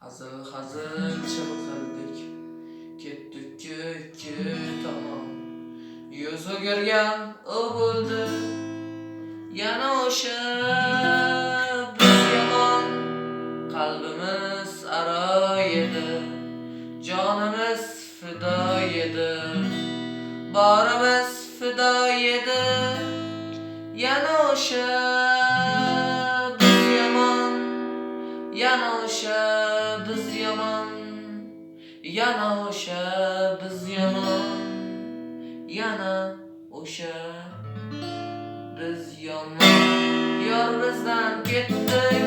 Hazır hazır çabuklardık Gittik gökü tamam. Yüzü görgen o buldu Yana oşa biz yaman. Kalbimiz ara yedi Canımız fida yedi Bağrımız fida yedi Yana oşa Yana oşa biz yaman Yana oşa biz yaman Yana oşa biz yaman. Yar bizden gitti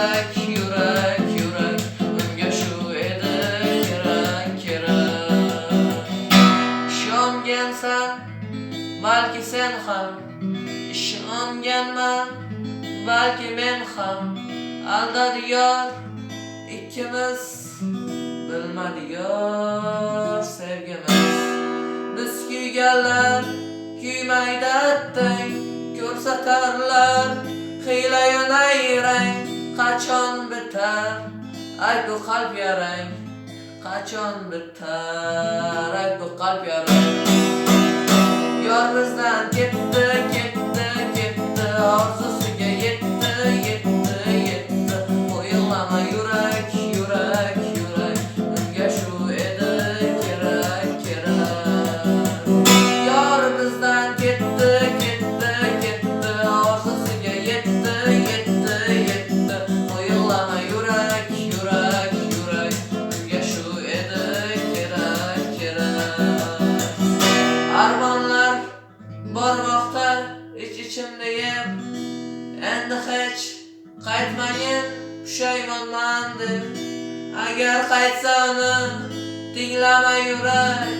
Yürek yürek yürek Unga shu edi kerak kerak ishongansan balki sen ham. İshonganman balki men ham. Aldadi yor ikkimiz bilmadi yor sevgimiz. Biz kuyganlar kuymaydi attang ko'rsatarlar hiylayu nayrang qachon bitar ay bu qalb yarang qachon bitar ay bu qalb yarang yor bizdan ketdi ketdi bormoqda ich ichimdayam endi hech qaytmayin pushaymonman deb agar qaytsa uni tinglamay yurak